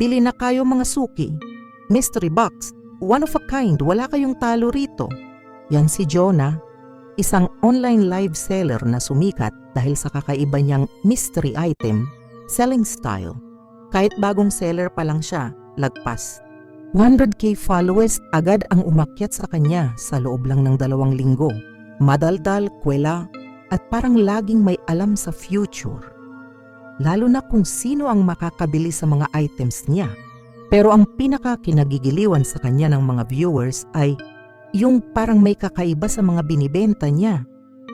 Bili na kayo mga suki. Mystery box, one of a kind, wala kayong talo rito. Yan si Jonah, isang online live seller na sumikat dahil sa kakaiba niyang mystery item, selling style. Kahit bagong seller pa lang siya, lagpas. 100k followers agad ang umakyat sa kanya sa loob lang ng dalawang linggo. Madaldal, kwela, at parang laging may alam sa future. Lalo na kung sino ang makakabili sa mga items niya. Pero ang pinaka kinagigiliwan sa kanya ng mga viewers ay yung parang may kakaiba sa mga binibenta niya.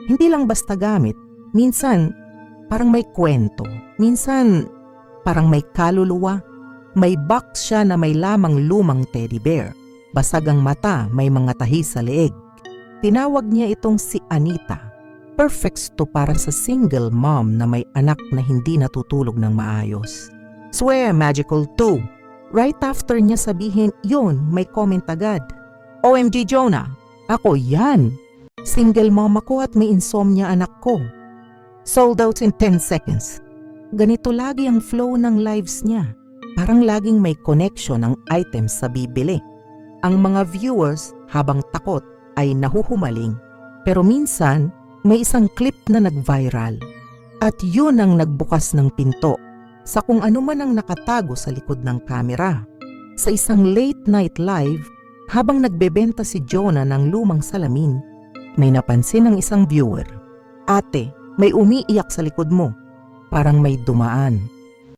Hindi lang basta gamit, minsan parang may kwento, minsan parang may kaluluwa. May box siya na may lamang lumang teddy bear. Basag ang mata, may mga tahi sa leeg. Tinawag niya itong si Anita. Perfect to para sa single mom na may anak na hindi natutulog ng maayos. Swear magical too. Right after niya sabihin, yun, may comment agad. OMG Jonah, ako yan. Single mom ako at may insomnia anak ko. Sold out in 10 seconds. Ganito lagi ang flow ng lives niya. Parang laging may connection ang items sa bibili. Ang mga viewers habang takot ay nahuhumaling. Pero minsan, may isang clip na nag-viral. At yun ang nagbukas ng pinto sa kung ano man ang nakatago sa likod ng kamera. Sa isang late night live, habang nagbebenta si Jonah ng lumang salamin, may napansin ng isang viewer. Ate, may umiiyak sa likod mo. Parang may dumaan.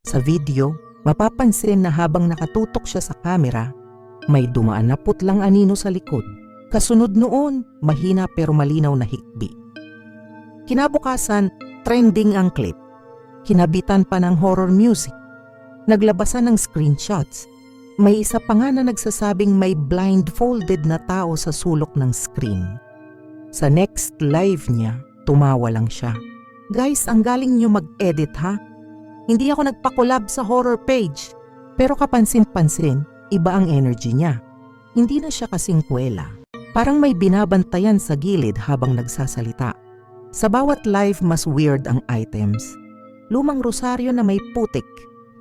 Sa video, mapapansin na habang nakatutok siya sa kamera, may dumaan na putlang anino sa likod. Kasunod noon, mahina pero malinaw na hikbi. Kinabukasan, trending ang clip. Kinabitan pa ng horror music. Naglabasan ng screenshots. May isa pa nga na nagsasabing may blindfolded na tao sa sulok ng screen. Sa next live niya, tumawa lang siya. Guys, ang galing niyo mag-edit ha? Hindi ako nagpakolab sa horror page. Pero kapansin-pansin, iba ang energy niya. Hindi na siya kasing kwela. Parang may binabantayan sa gilid habang nagsasalita. Sa bawat live mas weird ang items. Lumang rosaryo na may putik.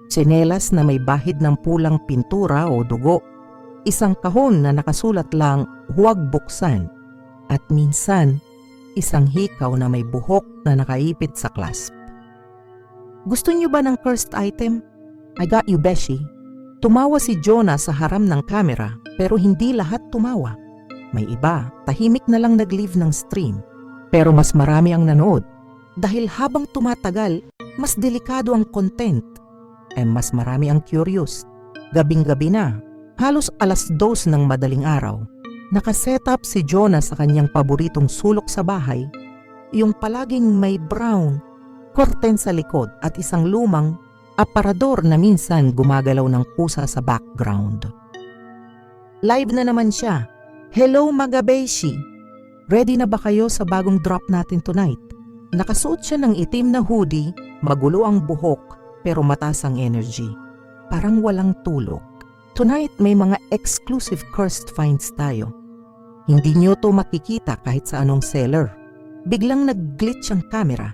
Tsinelas na may bahid ng pulang pintura o dugo. Isang kahon na nakasulat lang, huwag buksan. At minsan, isang hikaw na may buhok na nakaipit sa clasp. Gusto niyo ba ng cursed item? I got you, Beshi. Tumawa si Jonah sa haram ng kamera pero hindi lahat tumawa. May iba, tahimik na lang nag-leave ng stream. Pero mas marami ang nanood. Dahil habang tumatagal, mas delikado ang content. Eh mas marami ang curious. Gabing-gabi na, halos alas dos ng madaling araw, nakasetup si Jonah sa kanyang paboritong sulok sa bahay, yung palaging may brown, curtain sa likod at isang lumang aparador na minsan gumagalaw ng pusa sa background. Live na naman siya. Hello Magabeshi! Ready na ba kayo sa bagong drop natin tonight? Nakasuot siya ng itim na hoodie, magulo ang buhok, pero mataas ang energy. Parang walang tulog. Tonight may mga exclusive cursed finds tayo. Hindi niyo to makikita kahit sa anong seller. Biglang nag-glitch ang camera.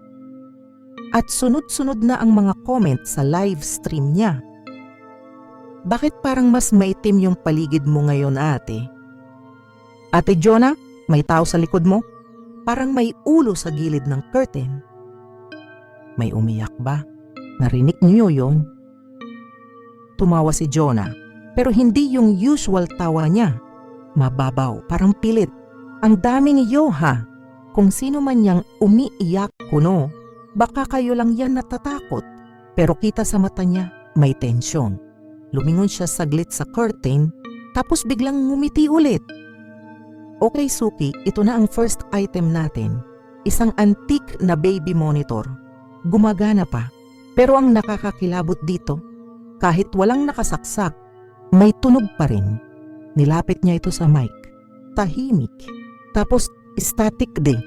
At sunod-sunod na ang mga comment sa live stream niya. Bakit parang mas maitim yung paligid mo ngayon ate? Ate Jonah, may tao sa likod mo? Parang may ulo sa gilid ng curtain. May umiyak ba? Narinig niyo yon? Tumawa si Jonah, pero hindi yung usual tawa niya. Mababaw, parang pilit. Ang daming iyo ha. Kung sino man yang umiiyak kuno, baka kayo lang yan natatakot. Pero kita sa mata niya, may tensyon. Lumingon siya saglit sa curtain, tapos biglang ngumiti ulit. Okay Suki, ito na ang first item natin. Isang antique na baby monitor. Gumagana pa. Pero ang nakakakilabot dito, kahit walang nakasaksak, may tunog pa rin. Nilapit niya ito sa mic. Tahimik. Tapos static din.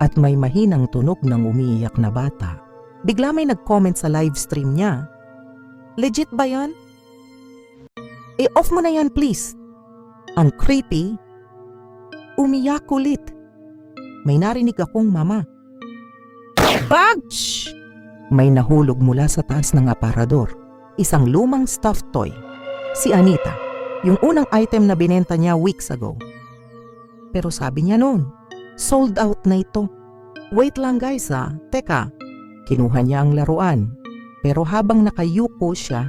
At may mahinang tunog ng umiiyak na bata. Bigla may nag-comment sa live stream niya. Legit ba yan? I-off mo na yan please. Ang creepy, umiyak ulit. May narinig akong mama. Bagsh! May nahulog mula sa taas ng aparador. Isang lumang stuffed toy. Si Anita, yung unang item na binenta niya weeks ago. Pero sabi niya noon, sold out na ito. Wait lang guys ah, teka. Kinuha niya ang laruan. Pero habang nakayuko siya,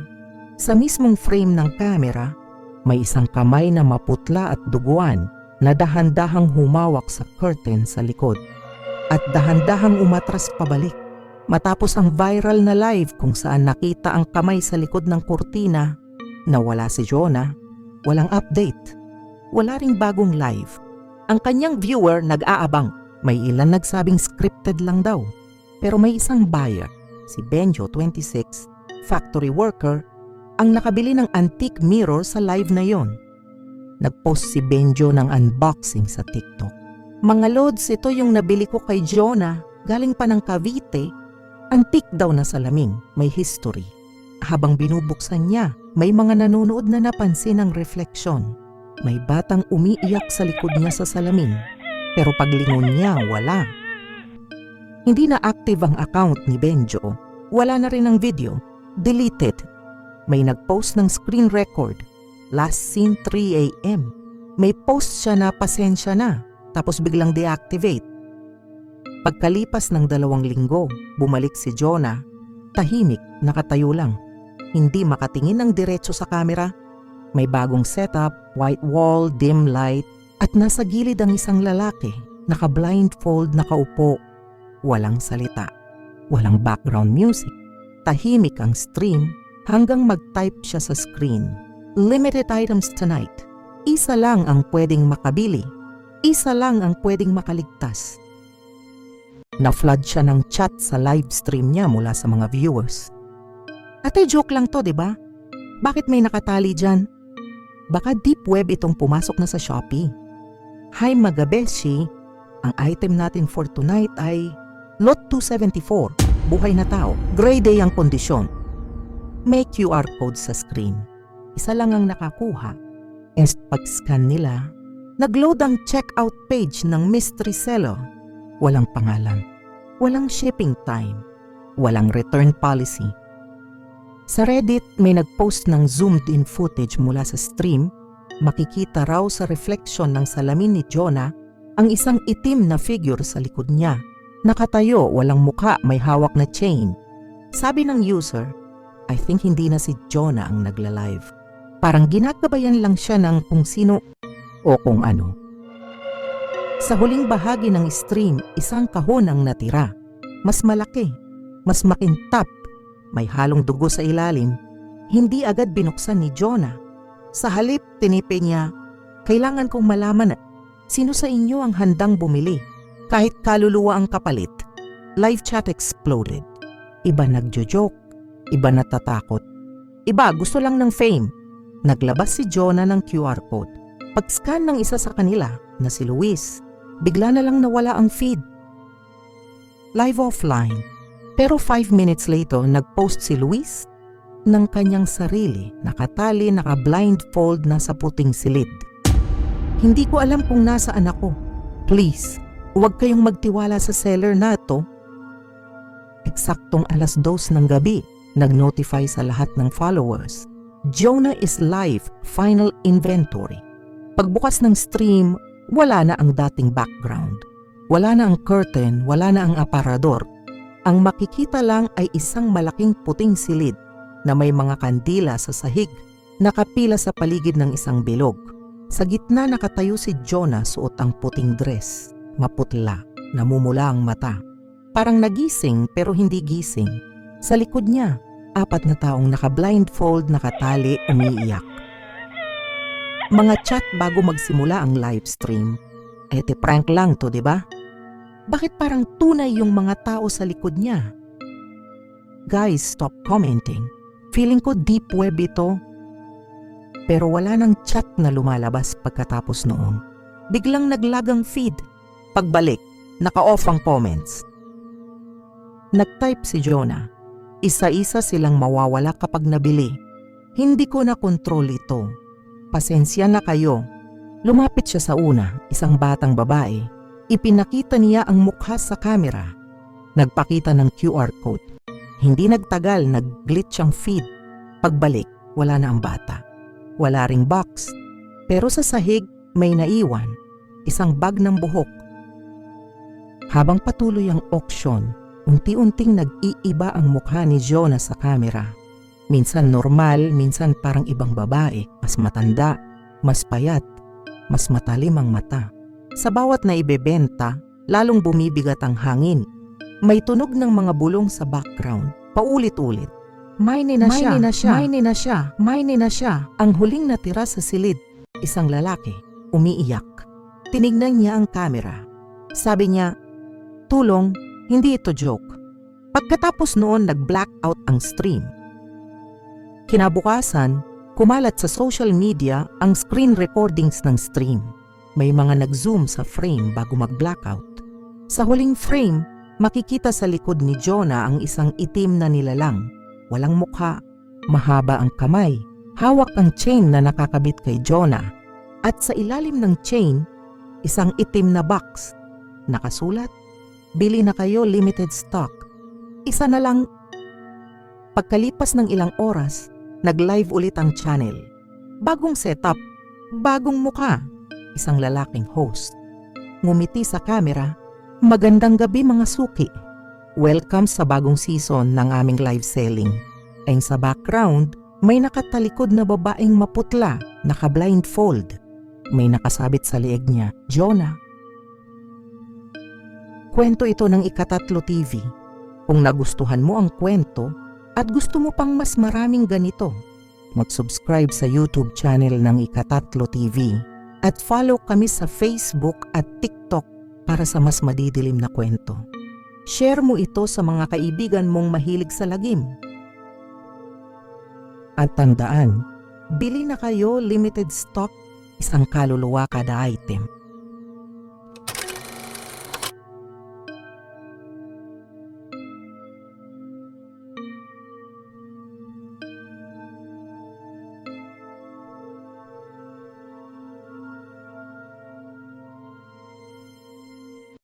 sa mismong frame ng camera, may isang kamay na maputla at duguan na dahan-dahang humawak sa curtain sa likod at dahan-dahang umatras pabalik. Matapos ang viral na live kung saan nakita ang kamay sa likod ng kurtina, nawala si Jonah, walang update, wala ring bagong live. Ang kanyang viewer nag-aabang, may ilan nagsabing scripted lang daw. Pero may isang buyer, si Benjo 26, factory worker, ang nakabili ng antique mirror sa live na yon. Nagpost si Benjo ng unboxing sa TikTok. Mga loads, ito yung nabili ko kay Jonah, galing pa ng Cavite. Antique daw na salamin, may history. Habang binubuksan niya, may mga nanonood na napansin ang refleksyon. May batang umiiyak sa likod niya sa salamin, pero paglingon niya, wala. Hindi na active ang account ni Benjo. Wala na rin ang video. Deleted. May nagpost ng screen record. Last seen 3 a.m. May post siya na pasensya na, tapos biglang deactivate. Pagkalipas ng dalawang linggo, bumalik si Jonah. Tahimik, nakatayo lang. Hindi makatingin ng diretso sa camera. May bagong setup, white wall, dim light, at nasa gilid ang isang lalaki, naka-blindfold nakaupo. Walang salita. Walang background music. Tahimik ang stream hanggang mag-type siya sa screen. Limited items tonight. Isa lang ang pwedeng makabili. Isa lang ang pwedeng makaligtas. Na-flood siya ng chat sa live stream niya mula sa mga viewers. Ate, joke lang to, di ba? Bakit may nakatali dyan? Baka deep web itong pumasok na sa Shopee. Hi Magabeshi, ang item natin for tonight ay Lot 274, buhay na tao, grade A ang kondisyon. May QR code sa screen. Isa lang ang nakakuha. And pag-scan nila, nag-load ang checkout page ng mystery seller. Walang pangalan, walang shipping time, walang return policy. Sa Reddit, may nag-post ng zoomed-in footage mula sa stream. Makikita raw sa reflection ng salamin ni Jonah ang isang itim na figure sa likod niya. Nakatayo, walang muka, may hawak na chain. Sabi ng user, I think hindi na si Jonah ang nagla-live. Parang ginagabayan lang siya ng kung sino o kung ano. Sa huling bahagi ng stream, isang kahon ang natira. Mas malaki, mas makintab, may halong dugo sa ilalim. Hindi agad binuksan ni Jonah. Sa halip, tinipi niya, kailangan kong malaman na sino sa inyo ang handang bumili. Kahit kaluluwa ang kapalit, live chat exploded. Iba nagjo-joke, iba natatakot. Iba gusto lang ng fame. Naglabas si Jonah ng QR code. Pag-scan ng isa sa kanila, na si Luis, bigla na lang nawala ang feed. Live offline. Pero five minutes later, nag-post si Luis ng kanyang sarili, nakatali, naka-blindfold na sa puting silid. Hindi ko alam kung nasaan ako. Please, huwag kayong magtiwala sa seller na to. Eksaktong alas dos ng gabi, nag-notify sa lahat ng followers. Jonah is live, final inventory. Pagbukas ng stream, wala na ang dating background. Wala na ang curtain, wala na ang aparador. Ang makikita lang ay isang malaking puting silid na may mga kandila sa sahig, nakapila sa paligid ng isang bilog. Sa gitna nakatayo si Jonah suot ang puting dress, maputla, namumula ang mata. Parang nagising pero hindi gising. Sa likod niya, apat na taong naka-blindfold, nakatali, umiiyak. Mga chat bago magsimula ang live stream. Eh, te prank lang to, di ba? Bakit parang tunay yung mga tao sa likod niya? Guys, stop commenting. Feeling ko deep web ito. Pero wala nang chat na lumalabas pagkatapos noon. Biglang naglagang feed. Pagbalik, naka-off ang comments. Nag-type si Jonah. Isa-isa silang mawawala kapag nabili. Hindi ko na kontrol ito. Pasensya na kayo. Lumapit siya sa una, isang batang babae. Ipinakita niya ang mukha sa camera. Nagpakita ng QR code. Hindi nagtagal, nag-glitch ang feed. Pagbalik, wala na ang bata. Wala ring box. Pero sa sahig may naiwan, isang bag ng buhok. Habang patuloy ang auction, unti-unting nag-iiba ang mukha ni Jonah sa kamera. Minsan normal, minsan parang ibang babae, mas matanda, mas payat, mas matalim ang mata. Sa bawat na ibebenta, lalong bumibigat ang hangin. May tunog ng mga bulong sa background, paulit-ulit. May na May siya, na siya, may na siya, may na siya. Ang huling natira sa silid, isang lalaki, umiiyak. Tinignan niya ang kamera. Sabi niya, tulong, hindi ito joke. Pagkatapos noon nag-blackout ang stream. Kinabukasan, kumalat sa social media ang screen recordings ng stream. May mga nag-zoom sa frame bago mag-blackout. Sa huling frame, makikita sa likod ni Jonah ang isang itim na nilalang. Walang mukha, mahaba ang kamay, hawak ang chain na nakakabit kay Jonah. At sa ilalim ng chain, isang itim na box. Nakasulat, bili na kayo limited stock. Isa na lang. Pagkalipas ng ilang oras, nag-live ulit ang channel. Bagong setup, bagong mukha, isang lalaking host. Ngumiti sa camera, magandang gabi mga suki. Welcome sa bagong season ng aming live selling. Ayun sa background, may nakatalikod na babaeng maputla, naka-blindfold. May nakasabit sa lieg niya, Jonah. Kwento ito ng Ikatatlo TV. Kung nagustuhan mo ang kwento at gusto mo pang mas maraming ganito, mag-subscribe sa YouTube channel ng Ikatatlo TV at follow kami sa Facebook at TikTok para sa mas madidilim na kwento. Share mo ito sa mga kaibigan mong mahilig sa lagim. At tandaan, bili na kayo limited stock, isang kaluluwa kada item.